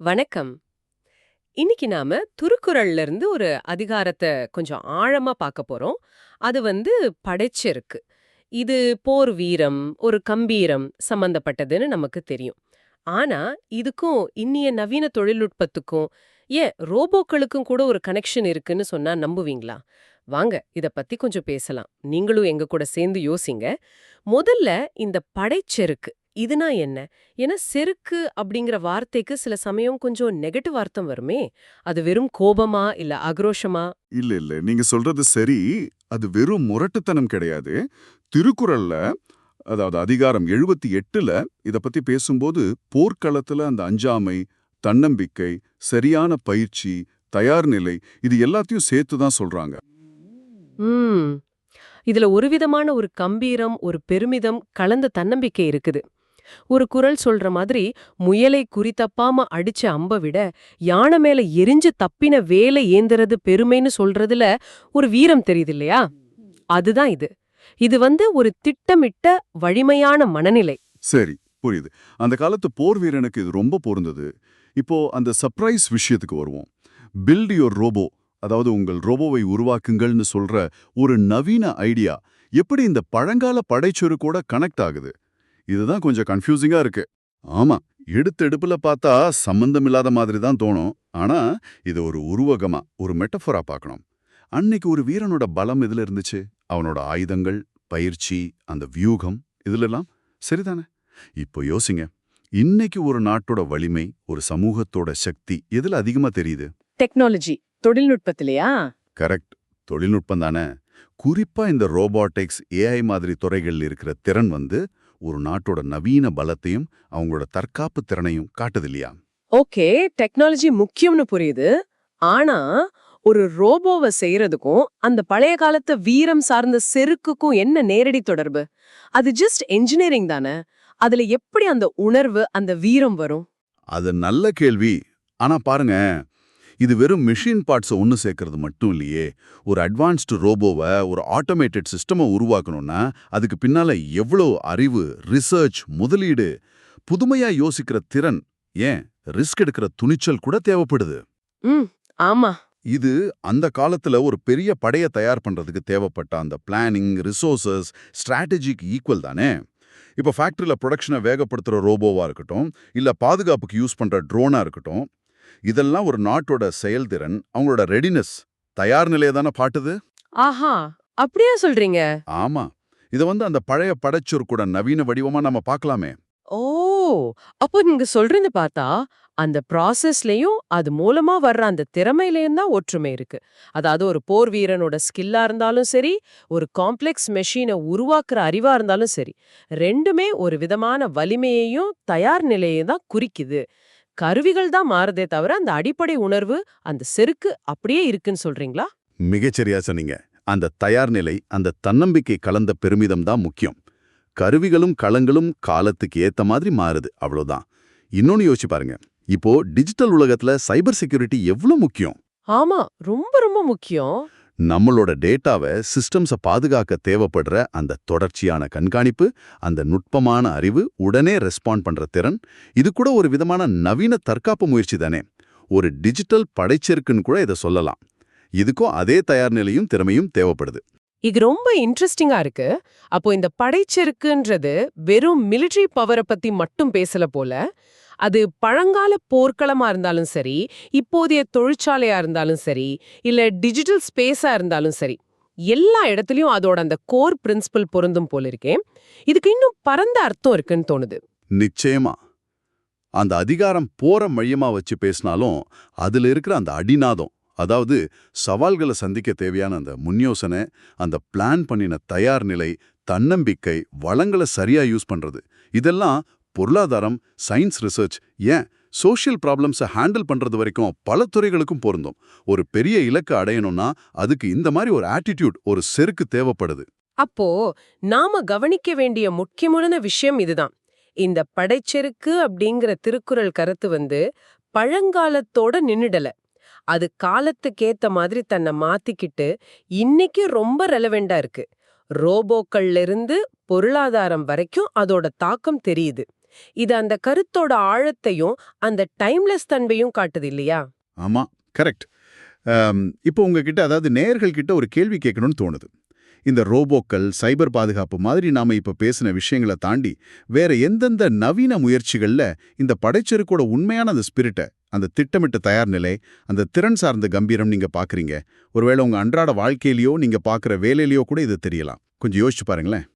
வணக்கம். இன்னைக்கு நாம திருக்குறள்ல இருந்து ஒரு அதிகாரத்தை கொஞ்சம் ஆழமா பார்க்க போறோம். அது வந்து படைச்சிருக்கு. இது போர் வீரம் ஒரு கம்பீரம் சம்பந்தப்பட்டதுன்னு நமக்கு தெரியும். ஆனா இதுக்கும் இன்னிய நவீன தொழில்நுட்பத்துக்கும் ஏன் ரோபோக்களுக்கும் கூட ஒரு கனெக்ஷன் இருக்குன்னு சொன்னா நம்புவீங்களா? வாங்க இத பத்தி கொஞ்சம் பேசலாம். நீங்களும் எங்க கூட சேர்ந்து யோசிங்க. முதல்ல இந்த படைச்செருக்கு. இதுனா என்ன? ஏன்னா செருக்கு அப்படிங்கிற வார்த்தைக்கு சில சமயம் கொஞ்சம் நெகட்டிவ் அர்த்தம் வருமே. அது வெறும் கோபமா இல்ல ஆக்ரோஷமா இல்ல இல்ல. நீங்க சொல்றது சரி. அது வெறும் முரட்டுத்தனம் கிடையாது. திருக்குறள்ல அதாவது அதிகாரம் எழுபத்தி எட்டுல இத பத்தி பேசும்போது போர்க்களத்துல அந்த அஞ்சாமை தன்னம்பிக்கை சரியான பயிற்சி தயார் நிலை இது எல்லாத்தையும் சேர்த்து தான் சொல்றாங்க. இதுல ஒரு விதமான ஒரு கம்பீரம் ஒரு பெருமிதம் கலந்த தன்னம்பிக்கை இருக்குது. ஒரு குரல் சொல்ற மாதிரி முயலை குறித்தப்பாம அடிச்ச அம்ப விட யானை மேல எரிஞ்சு தப்பின வேலை ஏந்துறது பெருமைன்னு சொல்றதுல ஒரு வீரம் தெரியுது இல்லையா அதுதான் இது. இது வந்து ஒரு திட்டமிட்ட வழிமையான மனநிலை. சரி புரியுது. அந்த காலத்து போர் வீரனுக்கு இது ரொம்ப பொருந்தது. இப்போ அந்த சர்ப்ரைஸ் விஷயத்துக்கு வருவோம். பில்ட் யோர் ரோபோ அதாவது உங்கள் ரோபோவை உருவாக்குங்கள்னு சொல்ற ஒரு நவீன ஐடியா எப்படி இந்த பழங்கால படைச்சொரு கூட கனெக்ட் ஆகுது? இதுதான் கொஞ்சம் கன்ஃபியூசிங்கா இருக்கு. ஆமா எடுத்தெடுப்புல பார்த்தா சம்பந்தமில்லாத மாதிரி தான் தோணும். ஆனா இது ஒரு உருவகமா ஒரு மெட்டஃபரா பார்க்கணும். அன்னைக்கு ஒரு வீரனோட பலம் எதுல இருந்துச்சு? அவனோட ஆயுதங்கள் பயிற்சி அந்த வியூகம் இதுலெல்லாம்? சரிதானே? இப்போ யோசிங்க. இன்னைக்கு ஒரு நாட்டோட வலிமை ஒரு சமூகத்தோட சக்தி எதுல அதிகமா தெரியுது? டெக்னாலஜி தொழில்நுட்பத்திலையா? கரெக்ட் தொழில்நுட்பம் தானே. குறிப்பா இந்த ரோபாட்டிக்ஸ் ஏஐ மாதிரி துறைகள் இருக்கிற திறன் வந்து ஒரு நாட்டோட நவீன பலத்தையும் அவங்களோட தற்காப்பு திறனையும் காட்டுது இல்லையா ஓகே டெக்னாலஜி முக்கியம்னு புரியுது. ஆனா ஒரு ரோபோவை செய்யறதுக்கும் அந்த பழைய காலத்து வீரம் சார்ந்த செருக்குக்கும் என்ன நேரடி தொடர்பு? அது ஜஸ்ட் என்ஜினியரிங் தானே. அதுல எப்படி அந்த உணர்வு அந்த வீரம் வரும்? அது நல்ல கேள்வி. ஆனா பாருங்க இது வெறும் மிஷின் பார்ட்ஸை ஒன்று சேர்க்கறது மட்டும் இல்லையே. ஒரு அட்வான்ஸ்டு ரோபோவை ஒரு ஆட்டோமேட்டட் சிஸ்டமை உருவாக்கணும்னா அதுக்கு பின்னால எவ்வளோ அறிவு ரிசர்ச் முதலீடு புதுமையா யோசிக்கிற திறன் ஏன்? ரிஸ்க் எடுக்கிற துணிச்சல் கூட தேவைப்படுது. ஆமா. இது அந்த காலத்துல ஒரு பெரிய படைய தயார் பண்றதுக்கு தேவைப்பட்ட அந்த பிளானிங் ரிசோர்சஸ் ஸ்ட்ராட்டஜிக்கு ஈக்குவல் தானே? இப்போ ஃபேக்டரியில ப்ரொடக்ஷனை வேகப்படுத்துற ரோபோவா இருக்கட்டும் இல்ல பாதுகாப்புக்கு யூஸ் பண்ற ட்ரோனா இருக்கட்டும் இதெல்லாம் ஒரு நாட்டோட செயல்திறன் அவங்களோட ரெடினஸ் தயார் நிலையை தானே பாட்டுது? ஆஹா அப்படியா சொல்றீங்க? ஆமா. இத வந்து அந்த பழைய படைச்சொற்கூட நவீன வடிவமா நம்ம பார்க்கலாமே. ஓ அப்போ நீங்க சொல்றது பார்த்தா அந்த ப்ராசஸ்லயும் அது மூலமா வர்ற அந்த திறமையிலயும் தான் ஒற்றுமை இருக்கு. அதாவது ஒரு போர் வீரனோட ஸ்கில்லா இருந்தாலும் சரி ஒரு காம்ப்ளெக்ஸ் மெஷினை உருவாக்குற அறிவா இருந்தாலும் சரி ரெண்டுமே ஒரு விதமான வலிமையையும் தயார் நிலையையும் தான் குறிக்குது. கருவிகள் தான் மாறுதே தவிர அந்த அடிப்படை உணர்வு அந்த செருக்கு அப்படியே இருக்குன்னு சொல்றீங்களா? மிகச்சரியா சொன்னீங்க. அந்த தயார் நிலை அந்த தன்னம்பிக்கை கலந்த பெருமிதம் தான் முக்கியம். கருவிகளும் களங்களும் காலத்துக்கு ஏத்த மாதிரி மாறுது அவ்வளவுதான். இன்னொன்னு யோசிச்சு பாருங்க. இப்போ டிஜிட்டல் உலகத்துல சைபர் செக்யூரிட்டி எவ்வளவு முக்கியம்? ஆமா ரொம்ப ரொம்ப முக்கியம். நம்மளோட டேட்டாவை சிஸ்டம்ஸை பாதுகாக்க தேவைப்படுற அந்த தொடர்ச்சியான கண்காணிப்பு அந்த நுட்பமான அறிவு உடனே ரெஸ்பாண்ட் பண்ற திறன் இது கூட ஒரு விதமான நவீன தற்காப்பு முயற்சி தானே. ஒரு டிஜிட்டல் படைச்சிருக்குன்னு கூட இதை சொல்லலாம். இதுக்கும் அதே தயார் நிலையும் திறமையும் தேவைப்படுது. இது ரொம்ப இன்ட்ரெஸ்டிங்கா இருக்கு. அப்போ இந்த படைச்செருக்குன்றது வெறும் மிலிட்டரி பவரை பத்தி மட்டும் பேசல போல அது பழங்கால போர்க்களமா இருந்தாலும் சரி இப்போதைய தொழிற்சாலையா இருந்தாலும் சரி இல்ல டிஜிட்டல் ஸ்பேஸா இருந்தாலும் சரி எல்லா இடத்துலயும் அதோட அந்த கோர் பிரின்சிபல் பொருந்தும் போல இருக்கேன் இதுக்கு இன்னும் பரந்த அர்த்தம் இருக்குன்னு தோணுது. நிச்சயமா. அந்த அதிகாரம் போற மையமா வச்சு பேசினாலும் அதுல இருக்கிற அந்த அடிநாதம் அதாவது சவால்களை சந்திக்க தேவையான அந்த முன்யோசனை அந்த பிளான் பண்ணின தயார் நிலை தன்னம்பிக்கை வளங்களை சரியா யூஸ் பண்றது இதெல்லாம் பொருளாதாரம் சயின்ஸ் ரிசர்ச் ஏன் சோஷியல் ப்ராப்ளம்ஸை ஹேண்டில் பண்றது வரைக்கும் பல துறைகளுக்கும் பொருந்தும். ஒரு பெரிய இலக்கு அடையணும்னா அதுக்கு இந்த மாதிரி ஒரு ஆட்டிடியூட் ஒரு செருக்கு தேவைப்படுது. அப்போ நாம கவனிக்க வேண்டிய முக்கியமான விஷயம் இதுதான். இந்த படைச்செருக்கு அப்படிங்கிற திருக்குறள் கருத்து வந்து பழங்காலத்தோட நின்னுடல. அது காலத்துக்கேத்த மாதிரி தன்னை மாத்திக்கிட்டு இன்னைக்கு ரொம்ப ரெலவெண்டா இருக்கு. ரோபோக்கள்ல இருந்து பொருளாதாரம் வரைக்கும் அதோட தாக்கம் தெரியுது. இது அந்த கருத்தோட ஆழத்தையும் அந்த டைம்லெஸ் தன்மையும் காட்டுது இல்லையா? ஆமா கரெக்ட் இப்போ உங்ககிட்ட அதாவது நேயர்கள் கிட்ட ஒரு கேள்வி கேட்கணும்னு தோணுது. இந்த ரோபோக்கள் சைபர் பாதுகாப்பு மாதிரி நாம இப்ப பேசின விஷயங்களை தாண்டி வேற எந்தெந்த நவீன முயற்சிகள்ல இந்த படைச்செருக்கோட உண்மையான அந்த ஸ்பிரிட்டை அந்த திட்டமிட்ட தயார் நிலை அந்த திறன் சார்ந்த கம்பீரம் நீங்க பாக்குறீங்க. ஒருவேளை உங்க அன்றாட வாழ்க்கையிலயோ நீங்க பாக்குற வேலையிலயோ கூட இது தெரியலாம். கொஞ்சம் யோசிச்சு பாருங்களேன்.